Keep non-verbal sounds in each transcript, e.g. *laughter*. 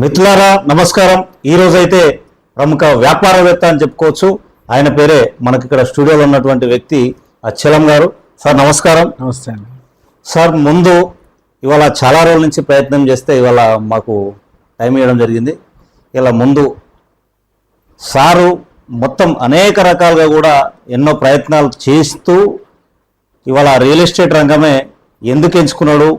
మిత్రులారా నమస్కారం. ఈ రోజైతే ప్రముఖ వ్యాపారవేత్త అని చెప్పుకోవచ్చు. ఆయన పేరే మనకి ఇక్కడ స్టూడియోలో ఉన్నటువంటి వ్యక్తి అచ్చలం గారు. సార్ నమస్కారం. నమస్తే అండి. సార్ ముందు ఇవాళ చాలా రోజుల నుంచి ప్రయత్నం చేస్తే ఇవాళ మాకు టైం ఇవ్వడం జరిగింది. ఇలా ముందు సారు మొత్తం అనేక రకాలుగా కూడా ఎన్నో ప్రయత్నాలు చేస్తూ ఇవాళ రియల్ ఎస్టేట్ రంగమే ఎందుకు ఎంచుకున్నాడు?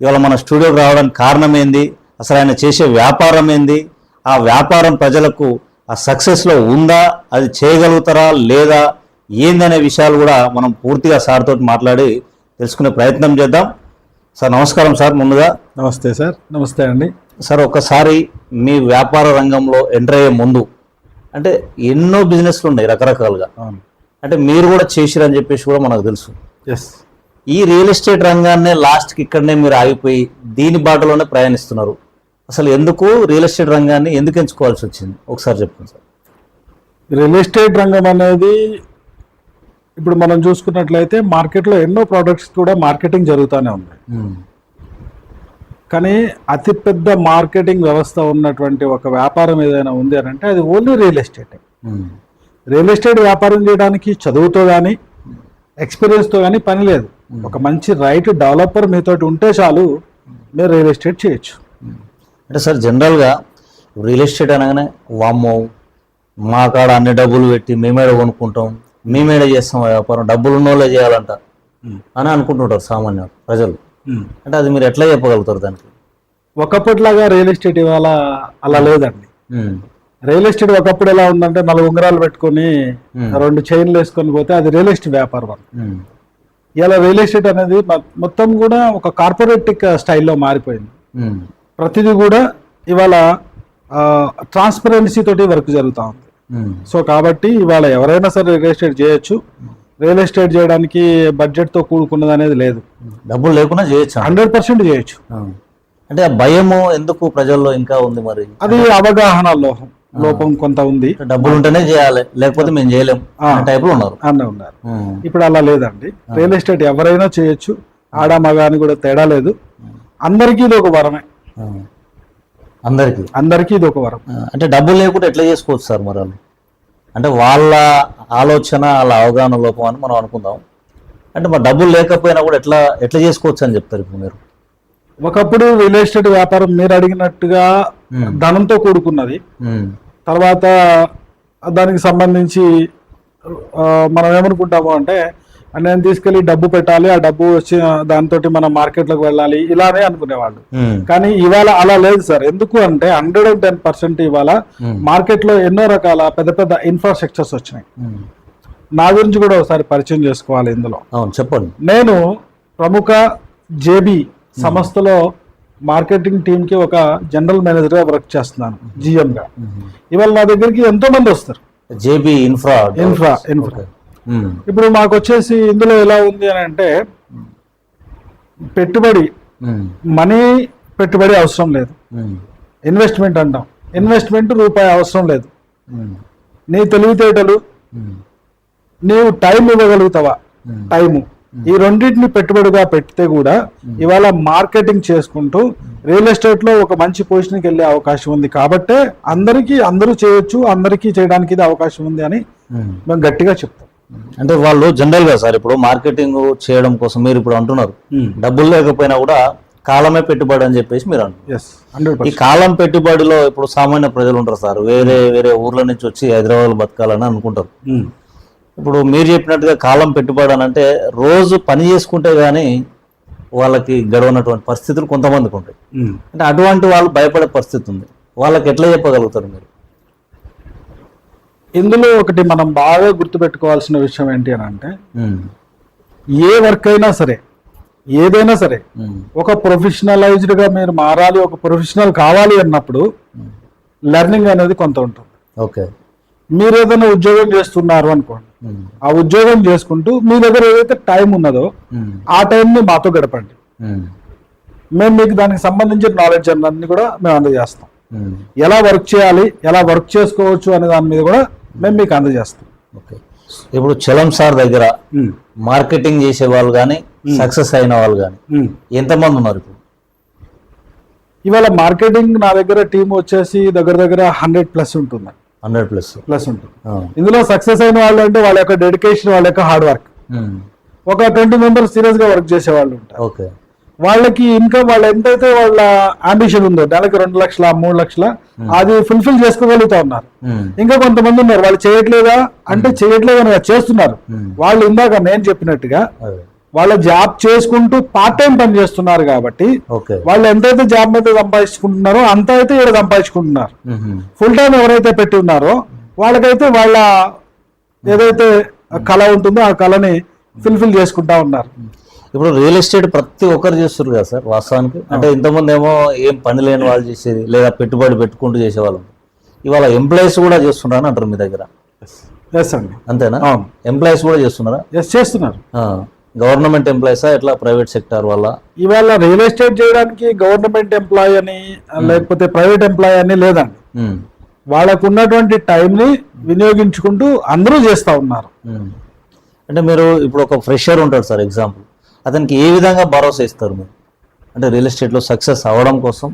ఇవాళ మన స్టూడియోకి రావడానికి కారణం ఏంది? అసలు ఆయన చేసే వ్యాపారం ఏంది? ఆ వ్యాపారం ప్రజలకు ఆ సక్సెస్లో ఉందా? అది చేయగలుగుతారా? లేదా? ఏందనే విషయాలు కూడా మనం పూర్తిగా సార్ తోటి మాట్లాడి తెలుసుకునే ప్రయత్నం చేద్దాం. సార్ నమస్కారం సార్ ముందుగా. నమస్తే సార్. నమస్తే అండి. సార్ ఒక్కసారి మీ వ్యాపార రంగంలో ఎంటర్ అయ్యే ముందు అంటే ఎన్నో బిజినెస్లు ఉన్నాయి రకరకాలుగా. అంటే మీరు కూడా చేసిరని చెప్పేసి కూడా మనకు తెలుసు. ఎస్ ఈ రియల్ ఎస్టేట్ రంగాన్నే లాస్ట్కి ఇక్కడనే మీరు ఆగిపోయి దీని బాటలోనే ప్రయాణిస్తున్నారు. అసలు ఎందుకు రియల్ ఎస్టేట్ రంగాన్ని ఎందుకు ఎంచుకోవాల్సి వచ్చింది? ఒకసారి చెప్పండి సార్. రియల్ ఎస్టేట్ రంగం అనేది ఇప్పుడు మనం చూసుకున్నట్లయితే మార్కెట్లో ఎన్నో ప్రోడక్ట్స్ కూడా మార్కెటింగ్ జరుగుతూనే ఉంది కానీ అతిపెద్ద మార్కెటింగ్ వ్యవస్థ ఉన్నటువంటి ఒక వ్యాపారం ఏదైనా ఉంది అని అంటే అది only real estate. Real estate వ్యాపారం చేయడానికి చదువుతో కానీ ఎక్స్పీరియన్స్తో కానీ పని లేదు. ఒక మంచి రైట్ డెవలపర్ మీతోటి ఉంటే చాలు మీరు రియల్ ఎస్టేట్ చేయొచ్చు. అంటే సార్ జనరల్గా రియల్ ఎస్టేట్ అనగానే వామ్మో మా కాడ అన్ని డబ్బులు పెట్టి మేమేడ కొనుక్కుంటాం మేమేడ చేస్తాం వ్యాపారం డబ్బులు ఉన్నోళ్ళే చేయాలంట అని అనుకుంటుంటారు సామాన్య ప్రజలు అంటే అది మీరు ఎట్లా చెప్పగలుగుతారు దానికి ఒకప్పటిలాగా రియల్ ఎస్టేట్ ఇవాళ అలా లేదండి. రియల్ ఎస్టేట్ ఒకప్పుడు ఎలా ఉందంటే నాలుగు ఉంగరాలు పెట్టుకొని. రెండు చైన్లు వేసుకొని పోతే అది రియల్ ఎస్టేట్ వ్యాపారం. ఇలా రియల్ ఎస్టేట్ అనేది మొత్తం కూడా ఒక కార్పొరేటిక్ స్టైల్లో మారిపోయింది. ప్రతిదీ కూడా ఇవాళ ట్రాన్స్పరెన్సీ తోటి వర్క్ జరుగుతూ ఉంది. ఉమ్. సో కాబట్టి ఇవాళ ఎవరైనా సరే రియల్ ఎస్టేట్ చేయొచ్చు. రియల్ ఎస్టేట్ చేయడానికి బడ్జెట్తో కూడుకున్నది అనేది లేదు. డబ్బులు లేకుండా చేయొచ్చు హండ్రెడ్ పర్సెంట్ చేయొచ్చు. అంటే ఆ భయము ఎందుకు ప్రజల్లో ఇంకా ఉంది మరి? అది అవగాహన లోహం లోపం కొంత ఉంది. డబ్బులు ఉంటేనే చేయాలి లేకపోతే మేము చేయలేం అనే టైప్లో ఉన్నారు. అన్న ఉన్నారు. ఇప్పుడు అలా లేదండి. రియల్ ఎస్టేట్ ఎవరైనా చేయొచ్చు. ఆడ మగ అని కూడా తేడా లేదు. అందరికీ ఇది ఒక వరమే. అందరికీ? అందరికీ ఇది ఒక వరం. అంటే డబ్బులు లేకుండా ఎట్లా చేసుకోవచ్చు సార్ మరి అంటే వాళ్ళ ఆలోచన వాళ్ళ అవగాహన లోపం అని మనం అనుకుందాం. అంటే మరి డబ్బులు లేకపోయినా కూడా ఎట్లా ఎట్లా చేసుకోవచ్చు అని చెప్తారు ఇప్పుడు మీరు? ఒకప్పుడు రియల్ ఎస్టేట్ వ్యాపారం మీరు అడిగినట్టుగా ధనంతో కూడుకున్నది. తర్వాత దానికి సంబంధించి మనం ఏమనుకుంటాము అంటే నేను తీసుకెళ్ళి డబ్బు పెట్టాలి. ఆ డబ్బు వచ్చి దాంతో మనం మార్కెట్లోకి వెళ్ళాలి. ఇలానే అనుకునేవాళ్ళు. కానీ ఇవాళ అలా లేదు సార్. ఎందుకు అంటే హండ్రెడ్ అండ్ టెన్ పర్సెంట్ ఇవాళ Hmm. మార్కెట్లో ఎన్నో రకాల పెద్ద పెద్ద ఇన్ఫ్రాస్ట్రక్చర్స్ వచ్చినాయి. నా గురించి కూడా ఒకసారి పరిచయం చేసుకోవాలి ఇందులో. అవును చెప్పండి. నేను ప్రముఖ జేబి సంస్థలో మార్కెటింగ్ టీమ్కి ఒక జనరల్ మేనేజర్గా వర్క్ చేస్తున్నాను GM గా ఇవాళ నా దగ్గరికి ఎంతో మంది వస్తారు. JB infra infra infra. ఇప్పుడు మాకు వచ్చేసి ఇందులో ఎలా ఉంది అని అంటే పెట్టుబడి. మనీ పెట్టుబడి అవసరం లేదు. ఇన్వెస్ట్మెంట్ అంటాం ఇన్వెస్ట్మెంట్ రూపాయి అవసరం లేదు. నీ తెలివితేటలు. నీవు టైం ఇవ్వగలుగుతావా. టైము ఈ రెండింటిని పెట్టుబడిగా పెడితే కూడా ఇవాళ మార్కెటింగ్ చేసుకుంటూ రియల్ ఎస్టేట్లో ఒక మంచి పొజిషన్కి వెళ్ళే అవకాశం ఉంది కాబట్టే అందరికీ అందరూ చేయొచ్చు అందరికీ చేయడానికి ఇది అవకాశం ఉంది అని. మేము గట్టిగా చెప్తాం అంటే వాళ్ళు జనరల్గా సార్ ఇప్పుడు మార్కెటింగ్ చేయడం కోసం మీరు ఇప్పుడు అంటున్నారు. డబ్బులు లేకపోయినా కూడా కాలమే పెట్టుబడి అని చెప్పేసి మీరు అంటున్నారు. ఈ కాలం పెట్టుబడిలో ఇప్పుడు సామాన్య ప్రజలు ఉంటారు సార్. వేరే వేరే ఊర్ల నుంచి వచ్చి హైదరాబాద్ బతకాలని అనుకుంటారు. ఇప్పుడు మీరు చెప్పినట్టుగా కాలం పెట్టుబడి అని అంటే రోజు పని చేసుకుంటే గానీ వాళ్ళకి గడవనటువంటి పరిస్థితులు కొంతమందికి ఉంటాయి. అంటే అటువంటి వాళ్ళు భయపడే పరిస్థితి ఉంది. వాళ్ళకి ఎట్లా చెప్పగలుగుతారు మీరు? ఇందులో ఒకటి మనం బాగా గుర్తుపెట్టుకోవాల్సిన విషయం ఏంటి అని అంటే ఏ వర్క్ అయినా సరే ఏదైనా సరే ఒక ప్రొఫెషనలైజ్డ్గా మీరు మారాలి ఒక ప్రొఫెషనల్ కావాలి అన్నప్పుడు లెర్నింగ్ అనేది కొంత ఉంటుంది. ఓకే. మీరు ఏదైనా ఉద్యోగం చేస్తున్నారు అనుకోండి ఆ ఉద్యోగం చేసుకుంటూ మీ దగ్గర ఏదైతే టైం ఉన్నదో ఆ టైంని మాతో గడపండి. మేము మీకు దానికి సంబంధించిన నాలెడ్జ్ అన్నీ కూడా మేము అందజేస్తాం. ఎలా వర్క్ చేయాలి ఎలా వర్క్ చేసుకోవచ్చు అనే దాని మీద కూడా మేము మీకు అందజేస్తాం. ఓకే. ఇప్పుడు చలం సార్ దగ్గర మార్కెటింగ్ చేసే వాళ్ళు కానీ సక్సెస్ అయిన వాళ్ళు కానీ ఎంతమంది ఉన్నారు ఇప్పుడు? ఇవాళ మార్కెటింగ్ నా దగ్గర టీం వచ్చేసి దగ్గర దగ్గర హండ్రెడ్ ప్లస్ ఉంటుంది. Hundred plus. ప్లస్ ఉంటుంది. ఇందులో సక్సెస్ అయిన వాళ్ళు అంటే వాళ్ళ యొక్క డెడికేషన్ వాళ్ళ యొక్క హార్డ్ వర్క్. ఒక ట్వంటీ మెంబర్స్ సీరియస్గా వర్క్ చేసే వాళ్ళు ఉంటారు. ఓకే. వాళ్ళకి ఇన్కమ్ వాళ్ళు ఎంతైతే వాళ్ళ అంబిషన్ ఉందో నెలకి రెండు లక్షల మూడు లక్షల అది ఫుల్ఫిల్ చేసుకోగలుగుతా ఉన్నారు. ఇంకా కొంతమంది ఉన్నారు వాళ్ళు చేయట్లేదా? అంటే చేయట్లేదు అని కాదు, చేస్తున్నారు. వాళ్ళు ఇందాక నేను చెప్పినట్టుగా వాళ్ళ జాబ్ చేసుకుంటూ పార్ట్ టైం పని చేస్తున్నారు కాబట్టి వాళ్ళు ఎంతైతే జాబ్ మీద సంపాదించుకుంటున్నారో అంత అయితే ఇక్కడ సంపాదించుకుంటున్నారు. ఫుల్ టైం ఎవరైతే పెట్టి ఉన్నారో వాళ్ళకైతే వాళ్ళ ఏదైతే కళ ఉంటుందో ఆ కళని ఫుల్ఫిల్ చేసుకుంటా ఉన్నారు. ఇప్పుడు రియల్ ఎస్టేట్ ప్రతి ఒక్కరు చేస్తారు కదా సార్ వాస్తవానికి? అంటే ఇంతకుముందు ఏమో ఏం పని లేని వాళ్ళు చేసేది లేదా పెట్టుబడి పెట్టుకుంటూ చేసేవాళ్ళు. ఇవాళ ఎంప్లాయీస్ కూడా చేస్తున్నారని అంటారు మీ దగ్గర? ఎస్ అండి. అంతేనా? ఎంప్లాయీస్ కూడా చేస్తున్నారా? ఎస్ చేస్తున్నారు. గవర్నమెంట్ ఎంప్లాయీసా ఎట్లా ప్రైవేట్ సెక్టార్ వల్ల ఇవాళ రియల్ ఎస్టేట్ చేయడానికి గవర్నమెంట్ ఎంప్లాయ్ అని లేకపోతే ప్రైవేట్ ఎంప్లాయ్ అని లేదండి. వాళ్ళకు ఉన్నటువంటి టైంని వినియోగించుకుంటూ అందరూ చేస్తా ఉన్నారు. అంటే మీరు ఇప్పుడు ఒక ఫ్రెషర్ ఉంటాడు సార్ ఎగ్జాంపుల్ అతనికి ఏ విధంగా భరోసా ఇస్తారు మీరు? అంటే రియల్ ఎస్టేట్లో సక్సెస్ అవ్వడం కోసం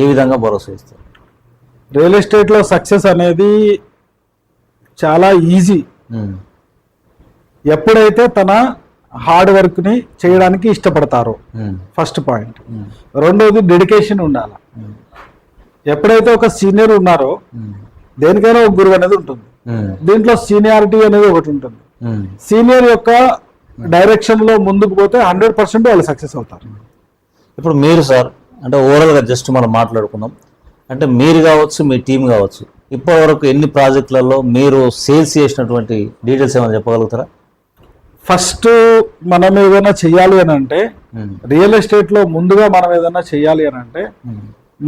ఏ విధంగా భరోసా ఇస్తారు? రియల్ ఎస్టేట్లో సక్సెస్ అనేది చాలా ఈజీ. ఎప్పుడైతే తన హార్డ్ వర్క్ని చేయడానికి ఇష్టపడతారో ఫస్ట్ పాయింట్. రెండోది డెడికేషన్ ఉండాలి. ఎప్పుడైతే ఒక సీనియర్ ఉన్నారో దేనికైనా ఒక గురువు అనేది ఉంటుంది. దీంట్లో సీనియారిటీ అనేది ఒకటి ఉంటుంది. సీనియర్ యొక్క డైరెక్షన్లో ముందుకు పోతే హండ్రెడ్ పర్సెంట్ వాళ్ళు సక్సెస్ అవుతారు. ఇప్పుడు మీరు సార్ అంటే ఓవరాల్గా జస్ట్ మనం మాట్లాడుకుందాం అంటే మీరు కావచ్చు మీ టీం కావచ్చు ఇప్పటి వరకు ఎన్ని ప్రాజెక్టులలో మీరు సేల్స్ చేసినటువంటి డీటెయిల్స్ ఏమైనా చెప్పగలుగుతారా? ఫస్ట్ మనం ఏదైనా చెయ్యాలి అని అంటే రియల్ ఎస్టేట్లో ముందుగా మనం ఏదైనా చెయ్యాలి అని అంటే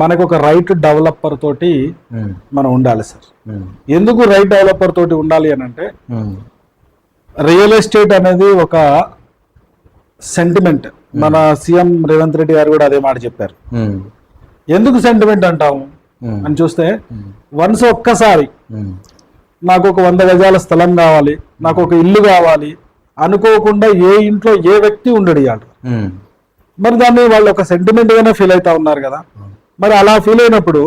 మనకు ఒక రైట్ డెవలపర్ తోటి మనం ఉండాలి సార్. ఎందుకు రైట్ డెవలపర్ తోటి ఉండాలి అని అంటే రియల్ ఎస్టేట్ అనేది ఒక సెంటిమెంట్ మన సీఎం రేవంత్ రెడ్డి గారు కూడా అదే మాట చెప్పారు. ఎందుకు సెంటిమెంట్ అంటాము? అని చూస్తే వన్స్ ఒక్కసారి నాకు ఒక వంద గజాల స్థలం కావాలి నాకు ఒక ఇల్లు కావాలి అనుకోకుండా ఏ ఇంట్లో ఏ వ్యక్తి ఉండడు ఇవాళ. మరి దాన్ని వాళ్ళు ఒక సెంటిమెంట్ గానే ఫీల్ అవుతా ఉన్నారు కదా. మరి అలా ఫీల్ అయినప్పుడు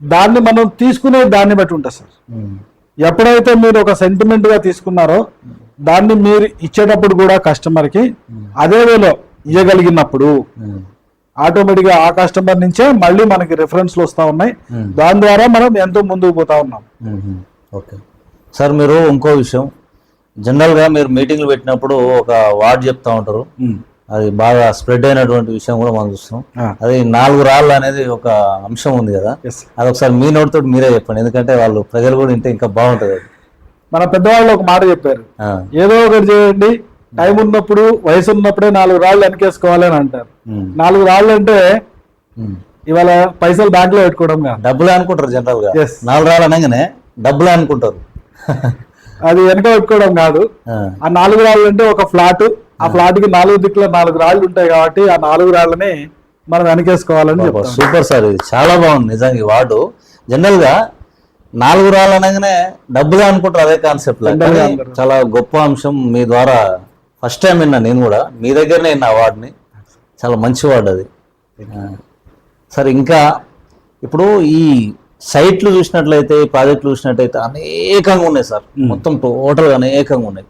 దాన్ని మనం తీసుకునే దాన్ని బట్టి ఉంటుంది సార్. ఎప్పుడైతే మీరు ఒక సెంటిమెంట్గా తీసుకున్నారో దాన్ని మీరు ఇచ్చేటప్పుడు కూడా కస్టమర్కి అదే వేలో ఇవ్వగలిగినప్పుడు ఉమ్, ఆటోమేటిక్గా ఆ కస్టమర్ నుంచే మళ్ళీ మనకి రెఫరెన్స్లు వస్తా ఉన్నాయి. దాని ద్వారా మనం ఎంతో ముందుకు పోతా ఉన్నాం. ఓకే. సార్ మీరు ఇంకో విషయం. జనరల్గా మీరు మీటింగ్లు పెట్టినప్పుడు ఒక వార్డ్ చెప్తా ఉంటారు. అది బాగా స్ప్రెడ్ అయినటువంటి విషయం కూడా మనం చూస్తున్నాం. అది నాలుగు రాళ్ళు అనేది ఒక అంశం ఉంది కదా. అది ఒకసారి మీ నోటితో మీరే చెప్పండి. ఎందుకంటే వాళ్ళు ప్రజలు కూడా వింటే ఇంకా బాగుంటుంది మన పెద్దవాళ్ళు ఒక మాట చెప్పారు. ఏదో ఒకటి చేయండి. టైం ఉన్నప్పుడు వయసు ఉన్నప్పుడే నాలుగు రాళ్ళు వెనకేసుకోవాలి అని అంటారు. నాలుగు రాళ్ళు అంటే. ఇవాళ పైసలు బ్యాంక్లో పెట్టుకోవడం డబ్బులే అనుకుంటారు జనరల్గా Yes. నాలుగు రాళ్ళు అనగానే డబ్బులే అనుకుంటారు. అది వెనక పెట్టుకోవడం కాదు. ఆ. నాలుగు రాళ్ళు అంటే ఒక ఫ్లాట్. ఆ ఫ్లాట్కి నాలుగు దిక్కుల నాలుగు రాళ్ళు ఉంటాయి కాబట్టి ఆ నాలుగు రాళ్ళని మనం వెనకేసుకోవాలని సూపర్ సార్ ఇది. చాలా బాగుంది నిజంగా ఈ వార్డు జనరల్గా నాలుగు రాళ్ళు అనగానే డబ్బుగా అనుకుంటారు అదే కాన్సెప్ట్. చాలా గొప్ప అంశం మీ ద్వారా ఫస్ట్ టైం విన్నా నేను కూడా. మీ దగ్గరనే విన్నా అవార్డుని చాలా మంచి వార్డు అది. సార్ ఇంకా ఇప్పుడు ఈ సైట్లు చూసినట్లయితే ప్రాజెక్టులు చూసినట్లయితే అనేకంగా ఉన్నాయి సార్. మొత్తం టోటల్గా అనేకంగా ఉన్నాయి.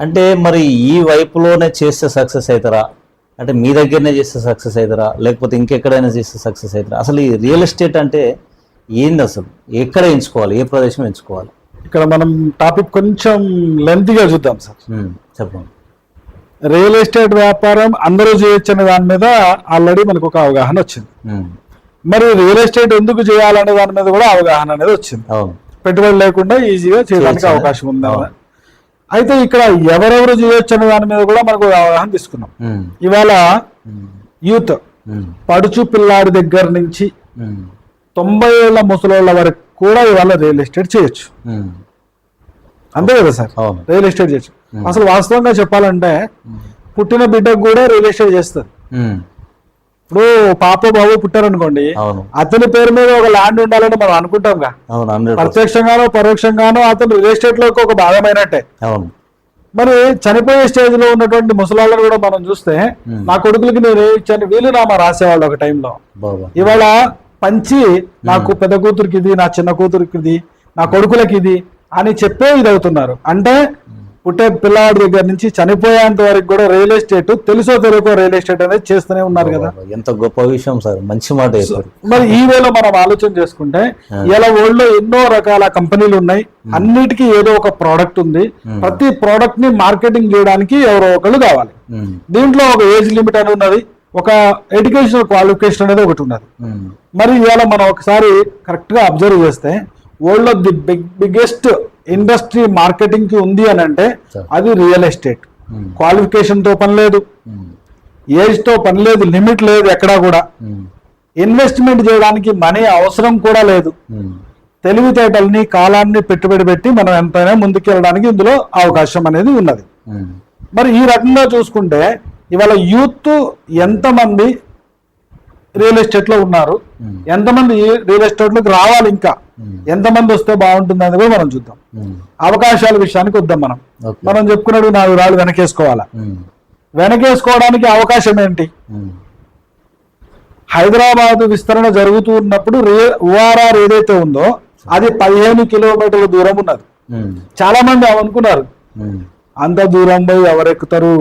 అంటే మరి ఈ వైపులోనే చేస్తే సక్సెస్ అవుతారా? అంటే మీ దగ్గరనే చేస్తే సక్సెస్ అవుతారా? లేకపోతే ఇంకెక్కడైనా చేస్తే సక్సెస్ అవుతారా? అసలు ఈ రియల్ ఎస్టేట్ అంటే ఏంది అసలు? ఎక్కడ ఎంచుకోవాలి? ఏ ప్రదేశం ఎంచుకోవాలి? ఇక్కడ మనం టాపిక్ కొంచెం లెంతీగా చూద్దాం సార్. చెప్పండి. రియల్ ఎస్టేట్ వ్యాపారం అందరూ చేయొచ్చు అనే దాని మీద ఆల్రెడీ మనకు ఒక అవగాహన వచ్చింది. మరి రియల్ ఎస్టేట్ ఎందుకు చేయాలనే దాని మీద కూడా అవగాహన అనేది వచ్చింది. అవును. పెట్టుబడి లేకుండా ఈజీగా చేయడానికి. అవకాశం ఉంది. అయితే ఇక్కడ ఎవరెవరు చేయొచ్చు అనే దాని మీద కూడా మనకు అవగాహన తీసుకున్నాం. ఇవాళ యూత్ పడుచు పిల్లాడి దగ్గర నుంచి తొంభై ఏళ్ళ ముసలోళ్ళ వరకు కూడా ఇవాళ రియల్ ఎస్టేట్ చేయొచ్చు. అంతే కదా సార్? రియల్ ఎస్టేట్ చేయొచ్చు. అసలు వాస్తవంగా చెప్పాలంటే పుట్టిన బిడ్డకు కూడా రియల్ ఎస్టేట్ చేస్తుంది ఉమ్, ఇప్పుడు పాప బాబు పుట్టారనుకోండి అవును. అతని పేరు మీద ఒక ల్యాండ్ ఉండాలని మనం అవును హండ్రెడ్ ప్రత్యక్షంగానో పరోక్షంగానో అతను రియల్ ఎస్టేట్లోకి ఒక భాగమైనట్టే. అవును. మరి చనిపోయే స్టేజ్లో ఉన్నటువంటి ముసలాళ్ళని కూడా మనం చూస్తే నా కొడుకులకి నేను ఇచ్చాను? వీలునామా రాసేవాళ్ళు ఒక టైంలో ఇవాళ పంచి నాకు పెద్ద కూతురికి ఇది నా చిన్న కూతురికి ఇది నా కొడుకులకి ఇది అని చెప్పే ఇది అవుతున్నారు. అంటే పుట్టే పిల్లవాడి దగ్గర నుంచి చనిపోయేంత వరకు కూడా రియల్ ఎస్టేట్ తెలుసో తెలియకో రియల్ ఎస్టేట్ అనేది చేస్తూనే ఉన్నారు కదా. ఎంత గొప్ప విషయం సార్ మంచి మాట మరి ఈ వేళ మనం ఆలోచన చేసుకుంటే ఇలా వరల్డ్లో ఎన్నో రకాల కంపెనీలు ఉన్నాయి. అన్నిటికీ ఏదో ఒక ప్రోడక్ట్ ఉంది. ప్రతి ప్రోడక్ట్ని మార్కెటింగ్ చేయడానికి ఎవరో ఒకళ్ళు కావాలి. దీంట్లో ఒక ఏజ్ లిమిట్ అని ఉన్నది. ఒక ఎడ్యుకేషనల్ క్వాలిఫికేషన్ అనేది ఒకటి ఉన్నది. మరి ఇవాళ మనం ఒకసారి కరెక్ట్గా అబ్జర్వ్ చేస్తే వరల్డ్లో ది బిగ్ బిగ్గెస్ట్ ఇండస్ట్రీ మార్కెటింగ్కి ఉంది అని అంటే. అది రియల్ ఎస్టేట్. ఉమ్, క్వాలిఫికేషన్తో పని లేదు. ఉమ్, ఏజ్తో పని లేదు లిమిట్ లేదు ఎక్కడా కూడా. ఇన్వెస్ట్మెంట్ చేయడానికి మనీ అవసరం కూడా లేదు. తెలివితేటల్ని కాలాన్ని పెట్టుబడి పెట్టి మనం ఎంతైనా ముందుకెళ్ళడానికి ఇందులో అవకాశం అనేది ఉన్నది. మరి ఈ రకంగా చూసుకుంటే ఇవాళ యూత్ ఎంతమంది రియల్ ఎస్టేట్లో ఉన్నారు? Hmm. ఎంతమంది రియల్ ఎస్టేట్లోకి రావాలి ఇంకా. ఎంతమంది వస్తే బాగుంటుంది అనేది కూడా మనం చూద్దాం. అవకాశాల విషయానికి వద్దాం మనం. మనం చెప్పుకున్నాడు నాలుగు రాళ్ళు వెనకేసుకోవాలా? వెనకేసుకోవడానికి అవకాశం ఏంటి? హైదరాబాద్ విస్తరణ జరుగుతూ ఉన్నప్పుడు ఓఆర్ఆర్ ఏదైతే ఉందో అది పదిహేను కిలోమీటర్ల దూరం ఉన్నది. చాలా మంది అనుకున్నారు అంత దూరం పోయి ఎవరెక్కుతారు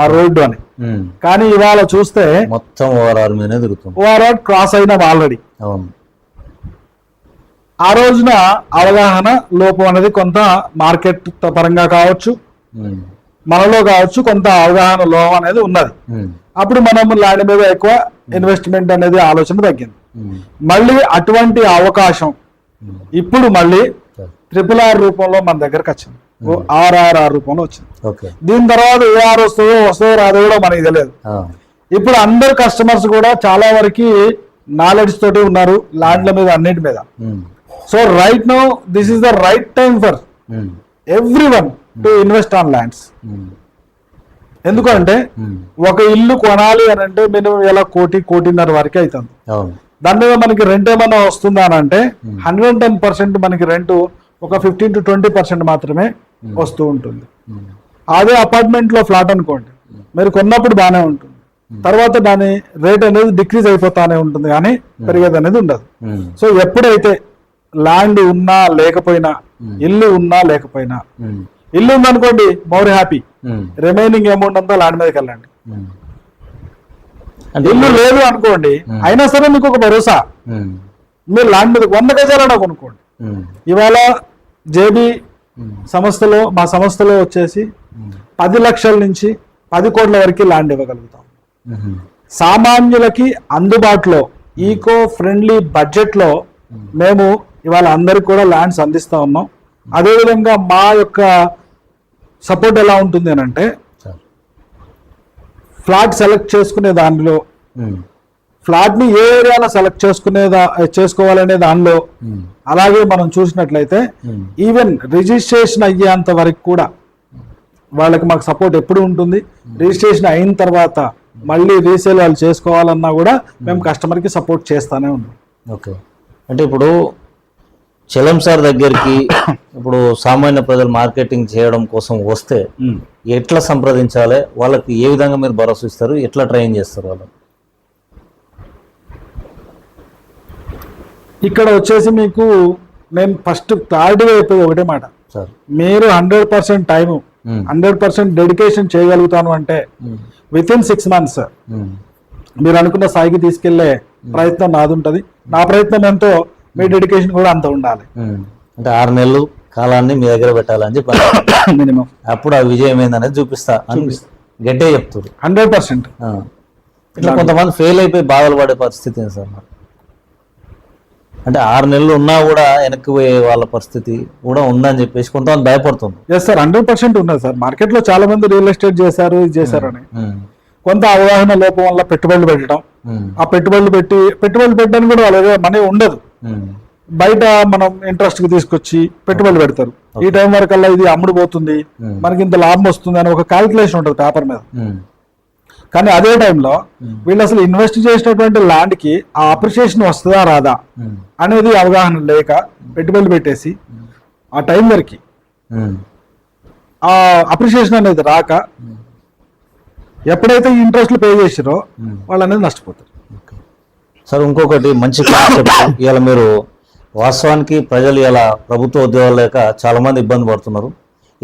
ఆ రోడ్డు అని. కానీ ఇవాళ చూస్తే మొత్తం ఓవరాల్ మీదనే తిరుగుతుంది. ఓఆర్ఆర్ క్రాస్ అయినాం ఆల్రెడీ. అవును. ఆ రోజున అవగాహన లోపం అనేది కొంత మార్కెట్ పరంగా కావచ్చు మనలో కావచ్చు కొంత అవగాహన లోపం అనేది ఉన్నది. అప్పుడు మనం ల్యాండ్ మీద ఎక్కువ ఇన్వెస్ట్మెంట్ అనేది ఆలోచన తగ్గింది. మళ్ళీ అటువంటి అవకాశం. ఇప్పుడు మళ్ళీ. ట్రిపుల్ ఆర్ రూపంలో మన దగ్గరకు వచ్చింది. ఆర్ఆర్ఆర్ రూపంలో వచ్చింది. ఓకే. దీని తర్వాత ఏఆర్ వస్తుందో వస్తుందో రాదో కూడా మనకి తెలియదు. ఇప్పుడు అందరు కస్టమర్స్ కూడా చాలా వరకు నాలెడ్జ్ తోటి ఉన్నారు ల్యాండ్ల మీద అన్నిటి మీద. So right no this is the right time for everyone to invest on lands ఎందుకంటే ఒక ఇల్లు కొనాలి అని అంటే మినిమం ఎలా కోటి కోటిన్నర వరకు అవుతుంది. దాని మీద మనకి రెంట్ ఏమైనా వస్తుందా అని అంటే హండ్రెడ్ టెన్ పర్సెంట్ మనకి రెంట్ ఒక ఫిఫ్టీన్ టు ట్వంటీ పర్సెంట్ మాత్రమే వస్తూ ఉంటుంది. ఉమ్, అదే అపార్ట్మెంట్లో ఫ్లాట్ అనుకోండి. మీరు కొన్నప్పుడు బాగానే ఉంటుంది. తర్వాత దాని రేట్ అనేది డిక్రీజ్ అయిపోతానే ఉంటుంది కానీ పెరిగేది అనేది ఉండదు. సో ఎప్పుడైతే ల్యాండ్ ఉన్నా లేకపోయినా ఇల్లు ఉన్నా లేకపోయినా ఇల్లు ఉందనుకోండి మోర్ హ్యాపీ. రిమైనింగ్ అమౌంట్ అంతా ల్యాండ్ మీదకి వెళ్ళండి. ఇల్లు లేదు అనుకోండి అయినా సరే మీకు ఒక భరోసా. మీరు ల్యాండ్ మీద వంద గజాలన్నా కొనుక్కోండి. ఇవాళ జేబీ సంస్థలో మా సంస్థలో వచ్చేసి ఉమ్, పది లక్షల నుంచి పది కోట్ల వరకు ల్యాండ్ ఇవ్వగలుగుతాం. ఉమ్, సామాన్యులకి అందుబాటులో ఈకో ఫ్రెండ్లీ బడ్జెట్లో మేము ఇవాళ అందరికి కూడా ల్యాండ్స్ అందిస్తా ఉన్నాం. అదేవిధంగా మా యొక్క సపోర్ట్ ఎలా ఉంటుంది అని అంటే. ఫ్లాట్ సెలెక్ట్ చేసుకునే దానిలో ఫ్లాట్ని ఏ ఏరియాలో సెలెక్ట్ చేసుకునే చేసుకోవాలనే దానిలో అలాగే మనం చూసినట్లయితే ఈవెన్ రిజిస్ట్రేషన్ అయ్యేంత వరకు కూడా వాళ్ళకి మాకు సపోర్ట్ ఎప్పుడు ఉంటుంది? రిజిస్ట్రేషన్ అయిన తర్వాత మళ్ళీ రీసేల్ వాళ్ళు చేసుకోవాలన్నా కూడా మేము కస్టమర్కి సపోర్ట్ చేస్తానే ఉన్నాం. ఓకే. అంటే ఇప్పుడు చలం సార్ దగ్గరికి *coughs* ఇప్పుడు సామాన్య ప్రజలు మార్కెటింగ్ చేయడం కోసం వస్తే ఎట్లా సంప్రదించాలి? వాళ్ళకి ఏ విధంగా మీరు భరోసా ఇస్తారు? ఎట్లా ట్రైన్ చేస్తారు వాళ్ళు ఇక్కడ వచ్చేసి మీకు నేను ఫస్ట్ క్లారిటీగా చెప్పేది ఒకటే మాట. సార్ మీరు hundred percent time hundred percent dedication చేయగలుగుతాను అంటే విత్ ఇన్ సిక్స్ మంత్స్ మీరు అనుకున్న స్థాయికి తీసుకెళ్ళే ప్రయత్నం నాది ఉంటుంది నా ప్రయత్నం ఎంతో మీ డెడికేషన్ కూడా అంత ఉండాలి. అంటే ఆరు నెలలు కాలాన్ని మీ దగ్గర పెట్టాలని చెప్పి మినిమం *coughs* అప్పుడు ఆ విజయం ఏందనేది చూపిస్తా గట్టే చెప్తారు హండ్రెడ్ పర్సెంట్. ఇట్లా కొంతమంది ఫెయిల్ అయిపోయి బాధలు పడే పరిస్థితి సార్ అంటే ఆరు నెలలు ఉన్నా కూడా వెనక్కి పోయే వాళ్ళ పరిస్థితి కూడా ఉందని చెప్పేసి కొంతమంది భయపడుతుంది ఎస్ సార్ హండ్రెడ్ పర్సెంట్ ఉన్నది సార్ మార్కెట్లో చాలా మంది రియల్ ఎస్టేట్ చేశారు ఇది చేశారని ఉమ్, కొంత అవగాహన లోపం వల్ల పెట్టుబడులు పెట్టడం. ఉమ్, ఆ పెట్టుబడులు పెట్టి పెట్టుబడులు పెట్టడానికి కూడా వాళ్ళ మనీ ఉండదు. బయట మనం ఇంట్రెస్ట్కి తీసుకొచ్చి పెట్టుబడులు పెడతారు. ఈ టైం వరకల్లా ఇది అమ్ముడు పోతుంది. Hmm. మనకి ఇంత లాభం వస్తుంది అని ఒక క్యాల్కులేషన్ ఉంటుంది పేపర్ మీద. కానీ అదే టైంలో వీళ్ళు అసలు ఇన్వెస్ట్ చేసినటువంటి ల్యాండ్కి ఆ అప్రిషియేషన్ వస్తుందా రాదా అనేది అవగాహన లేక పెట్టుబడులు పెట్టేసి ఆ టైం వరకు ఆ అప్రిషియేషన్ అనేది రాక ఎప్పుడైతే ఇంట్రెస్ట్లు పే చేసిరో వాళ్ళు అనేది నష్టపోతారు. సార్ ఇంకొకటి మంచి కాన్సెప్ట్ ఇవాళ మీరు వాస్తవానికి ప్రజలు ఇలా ప్రభుత్వ ఉద్యోగాలు లేక చాలా మంది ఇబ్బంది పడుతున్నారు.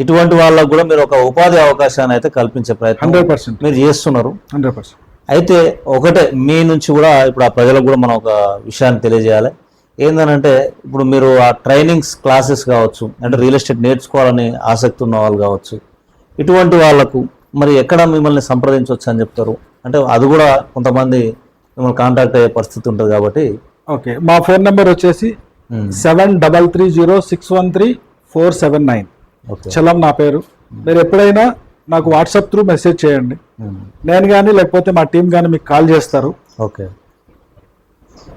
ఇటువంటి వాళ్ళకు కూడా మీరు ఒక ఉపాధి అవకాశాన్ని అయితే కల్పించే ప్రయత్నం హండ్రెడ్ పర్సెంట్. మీరు చేస్తున్నారు. Hundred percent. అయితే ఒకటే మీ నుంచి కూడా ఇప్పుడు ఆ ప్రజలకు కూడా మనం ఒక విషయాన్ని తెలియజేయాలి. ఏంటంటే ఇప్పుడు మీరు ఆ ట్రైనింగ్స్ క్లాసెస్ కావచ్చు అంటే రియల్ ఎస్టేట్ నేర్చుకోవాలని ఆసక్తి ఉన్న వాళ్ళు కావచ్చు ఇటువంటి వాళ్ళకు మరి ఎక్కడ మిమ్మల్ని సంప్రదించవచ్చు అని చెప్తారు? అంటే అది కూడా కొంతమంది మిమ్మల్ని కాంటాక్ట్ అయ్యే పరిస్థితి ఉంటుంది కాబట్టి. ఓకే మా ఫోన్ నెంబర్ వచ్చేసి seven double three zero six one three four seven nine. Chalam నా పేరు. మీరు ఎప్పుడైనా నాకు వాట్సాప్ త్రూ మెసేజ్ చేయండి. నేను కానీ లేకపోతే మా టీం కానీ మీకు కాల్ చేస్తారు. ఓకే.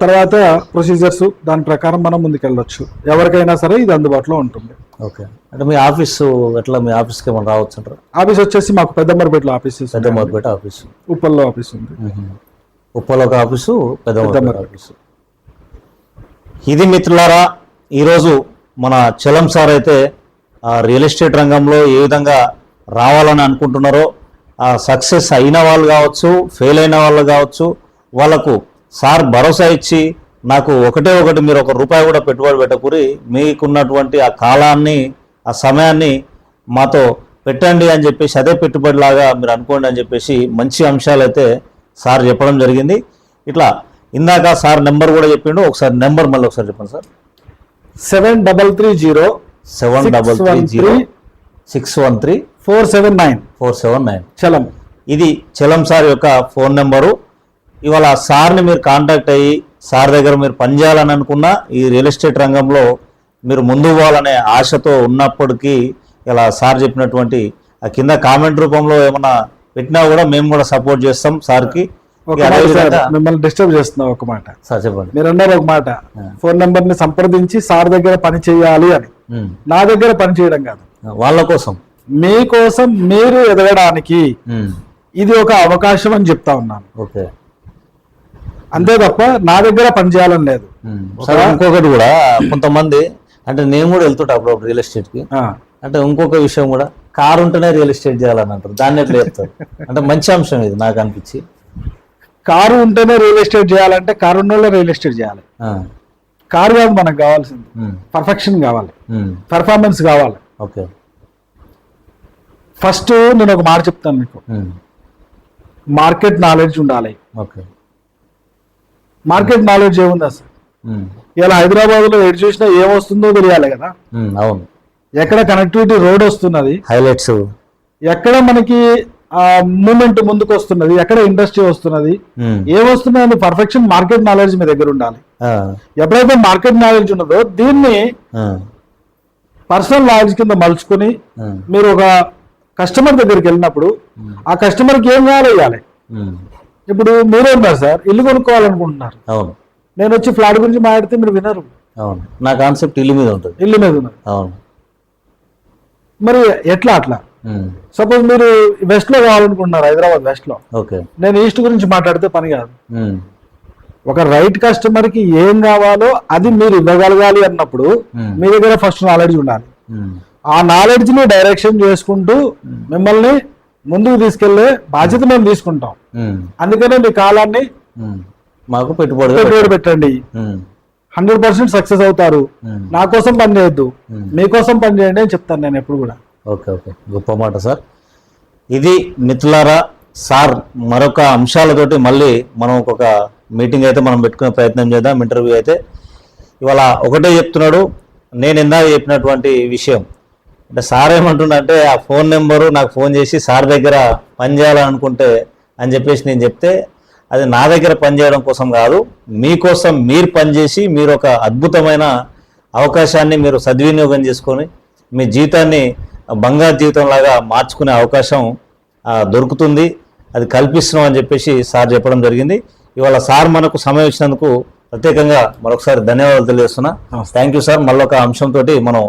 తర్వాత ప్రొసీజర్స్ దాని ప్రకారం మనం ముందుకెళ్ళొచ్చు. ఎవరికైనా సరే ఇది అందుబాటులో ఉంటుంది. ఓకే. అంటే మీ ఆఫీసు ఎట్లా? మీ ఆఫీస్కి ఏమైనా రావచ్చు అంటారు ఆఫీస్ వచ్చేసి మాకు పెద్దమ్మరిపేటలో ఆఫీసెస్ పెద్ద మొదలుపేట ఆఫీసు. ఉప్పల్లో ఆఫీస్ ఉంది. మ్మ్. ఉప్పలో ఒక ఆఫీసు పెద్ద పెద్దమ్మ. ఆఫీసు. ఇది మిత్రులారా ఈరోజు మన చలం సార్ అయితే రియల్ ఎస్టేట్ రంగంలో ఏ విధంగా రావాలని అనుకుంటున్నారో సక్సెస్ అయిన వాళ్ళు కావచ్చు ఫెయిల్ అయిన వాళ్ళు కావచ్చు వాళ్ళకు సార్ భరోసా ఇచ్చి నాకు ఒకటే ఒకటి మీరు ఒక రూపాయి కూడా పెట్టుబడి పెట్టకూరి మీకున్నటువంటి ఆ కాలాన్ని ఆ సమయాన్ని మాతో పెట్టండి అని చెప్పేసి అదే పెట్టుబడిలాగా మీరు అనుకోండి అని చెప్పేసి మంచి అంశాలు అయితే సార్ చెప్పడం జరిగింది. ఇట్లా ఇందాక సార్ నెంబర్ కూడా చెప్పిండు ఒకసారి నెంబర్ మళ్ళీ ఒకసారి చెప్పండి sir. Seven double three zero seven double three zero six one three four seven nine four seven nine Chalam. ఇది చలం సార్ యొక్క ఫోన్ నెంబరు. ఇవాళ సార్ని మీరు కాంటాక్ట్ అయ్యి సార్ దగ్గర మీరు పనిచేయాలని అనుకున్నా ఈ రియల్ ఎస్టేట్ రంగంలో మీరు ముందు పోవాలనే ఆశతో ఉన్నప్పటికీ ఇలా సార్ చెప్పినటువంటి ఆ కింద కామెంట్ రూపంలో ఏమన్నా పెట్టినా కూడా మేము కూడా సపోర్ట్ చేస్తాం సార్కి. మిమ్మల్ని డిస్టర్బ్ చేస్తున్నా ఒక మాట. సార్ చెప్పండి. మీరు అన్నారు ఒక మాట. ఫోన్ నెంబర్ని సంప్రదించి సార్ దగ్గర పని చేయాలి అని. నా దగ్గర పని చేయడం కాదు. వాళ్ళ కోసం. మీకోసం మీరు ఎదగడానికి. ఇది ఒక అవకాశం అని చెప్తా ఉన్నాను. ఓకే. అంతే తప్ప నా దగ్గర పని చేయాలని లేదు. ఇంకొకటి కూడా కొంతమంది అంటే నేను కూడా వెళ్తుంటా అప్పుడప్పుడు రియల్ ఎస్టేట్కి. ఆ, అంటే ఇంకొక విషయం కూడా కారు ఉంటేనే రియల్ ఎస్టేట్ చేయాలని అంటారు. దాన్ని ఎట్లా చెప్తారు? అంటే మంచి అంశం ఇది నాకు అనిపించి. కారు ఉంటేనే రియల్ ఎస్టేట్ చేయాలంటే కారు ఉన్న రియల్ ఎస్టేట్ చేయాలి. కారు కాదు మనకు కావాల్సింది. పర్ఫెక్షన్ కావాలి. ఉమ్, పెర్ఫార్మెన్స్ కావాలి. ఓకే ఫస్ట్ నేను ఒక మాట చెప్తాను మీకు. మార్కెట్ నాలెడ్జ్ ఉండాలి. ఓకే మార్కెట్ నాలెడ్జ్ ఏముంది అసలు? ఇలా హైదరాబాద్లో ఎటు చూసినా ఏమొస్తుందో తెలియాలి కదా. అవును. ఎక్కడ కనెక్టివిటీ రోడ్ వస్తున్నది? హైలైట్స్ ఎక్కడ మనకి మూమెంట్ ముందుకు వస్తున్నది ఎక్కడ ఇండస్ట్రీ వస్తున్నది? ఏమొస్తున్నది పర్ఫెక్షన్ మార్కెట్ నాలెడ్జ్ మీ దగ్గర ఉండాలి. ఎప్పుడైతే మార్కెట్ నాలెడ్జ్ ఉన్నదో దీన్ని పర్సనల్ నాలెడ్జ్ కింద మలుచుకొని మీరు ఒక కస్టమర్ దగ్గరికి వెళ్ళినప్పుడు ఆ కస్టమర్కి ఏం కావాలో ఇవ్వాలి. ఇప్పుడు మీరే ఉన్నారు సార్ ఇల్లు కొనుక్కోవాలనుకుంటున్నారు. అవును. నేను వచ్చి ఫ్లాట్ గురించి మాట్లాడితే మీరు వినరు. అవును. నా కాన్సెప్ట్ ఇల్లు మీద ఉంటుంది. ఇల్లు మీద అవును. మరి ఎట్లా అట్లా? సపోజ్ మీరు వెస్ట్లో కావాలనుకుంటున్నారు హైదరాబాద్ వెస్ట్లో ఓకే. నేను ఈస్ట్ గురించి మాట్లాడితే పని కాదు. ఒక రైట్ కస్టమర్కి ఏం కావాలో అది మీరు ఇవ్వగలగాలి అన్నప్పుడు Hmm. మీ దగ్గర ఫస్ట్ నాలెడ్జ్ ఉండాలి. ఉమ్, ఆ నాలెడ్జ్ని డైరెక్షన్ చేసుకుంటూ మిమ్మల్ని ముందుకు తీసుకెళ్ళే బాధ్యత మేము తీసుకుంటాం. అందుకనే మీ కాలాన్ని. మాకు పెట్టుబడి పెట్టుబడి పెట్టండి. హండ్రెడ్ పర్సెంట్ సక్సెస్ అవుతారు. నా కోసం పని చేయొద్దు. Hmm. మీకోసం పని చేయండి అని చెప్తాను నేను ఎప్పుడు కూడా. Okay okay. గొప్ప మాట సార్. ఇది మిత్రులారా సార్ మరొక అంశాలతోటి మళ్ళీ మనం ఒక మీటింగ్ అయితే మనం పెట్టుకునే ప్రయత్నం చేద్దాం ఇంటర్వ్యూ అయితే. ఇవాళ ఒకటే చెప్తున్నాడు నేను ఇందాక చెప్పినటువంటి విషయం. అంటే సార్ ఏమంటుండంటే ఆ ఫోన్ నెంబరు నాకు ఫోన్ చేసి సార్ దగ్గర పని చేయాలనుకుంటే అని చెప్పేసి నేను చెప్తే అది నా దగ్గర పనిచేయడం కోసం కాదు మీకోసం మీరు పనిచేసి మీరు ఒక అద్భుతమైన అవకాశాన్ని మీరు సద్వినియోగం చేసుకొని మీ జీవితాన్ని బంగారు జీవితంలాగా మార్చుకునే అవకాశం దొరుకుతుంది. అది కల్పిస్తున్నాం అని చెప్పేసి సార్ చెప్పడం జరిగింది. ఇవాళ సార్ మనకు సమయం ఇచ్చినందుకు ప్రత్యేకంగా మరొకసారి ధన్యవాదాలు తెలియజేస్తున్నా. థ్యాంక్ యూ సార్ మళ్ళొక అంశంతో మనం